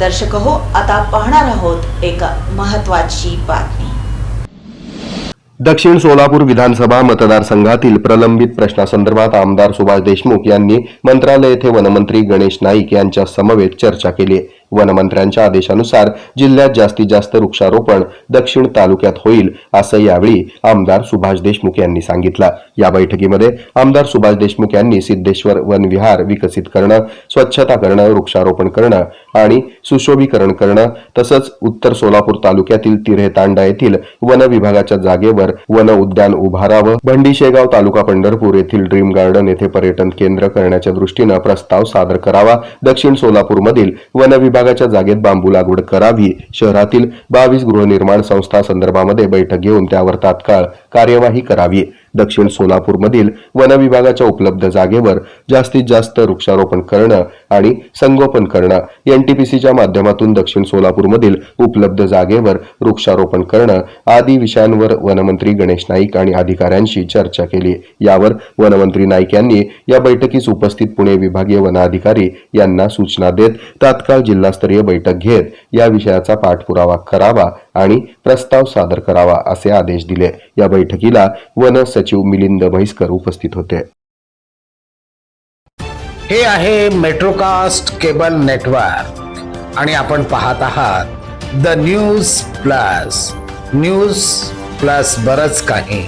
दर्शक हो आता पाहणार आहोत एक महत्वाची बातमी. दक्षिण सोलापूर विधानसभा मतदारसंघातील प्रलंबित प्रश्नासंदर्भात आमदार सुभाष देशमुख यांनी मंत्रालय येथे वनमंत्री गणेश नाईक यांच्या समवेत चर्चा केली. वनमंत्र्यांच्या आदेशानुसार जिल्ह्यात जास्तीत जास्त वृक्षारोपण दक्षिण तालुक्यात होईल असं यावेळी आमदार सुभाष देशमुख यांनी सांगितलं. या बैठकीमध्ये आमदार सुभाष देशमुख यांनी सिद्धेश्वर वनविहार विकसित करणं स्वच्छता करणं वृक्षारोपण करणं आणि सुशोभीकरण करणं तसंच उत्तर सोलापूर तालुक्यातील तिरे तांडा येथील वन विभागाच्या जागेवर वन उद्यान उभारावं भंडी शेगाव तालुका पंढरपूर येथील ड्रीम गार्डन येथे पर्यटन केंद्र करण्याच्या दृष्टीनं प्रस्ताव सादर करावा दक्षिण सोलापूरमधील वन विभाग विभागाच्या जागेत बांबू लागवड करावी. शहरातील बावीस गृहनिर्माण संस्था संदर्भामध्ये बैठक घेऊन त्यावर तात्काळ कार्यवाही करावी. दक्षिण सोलापूरमधील वन विभागाच्या उपलब्ध जागेवर जास्तीत जास्त वृक्षारोपण करणं आणि संगोपन करणं एनटीपीसीच्या माध्यमातून दक्षिण सोलापूरमधील उपलब्ध जागेवर वृक्षारोपण करणं आदी विषयांवर वनमंत्री गणेश नाईक आणि अधिकाऱ्यांशी चर्चा केली. यावर वनमंत्री नाईक यांनी या बैठकीस उपस्थित पुणे विभागीय वन अधिकारी यांना सूचना देत तात्काळ जिल्हास्तरीय बैठक घेत या विषयाचा पाठपुरावा करावा आणि प्रस्ताव सादर करावा असे आदेश दिले. या बैठकीला वन सचिव मिलिंद म्हैसकर उपस्थित होते. हे आहे मेट्रोकास्ट केबल नेटवर्क आणि आपण पाहत आहात the News Plus News Plus बरच काही.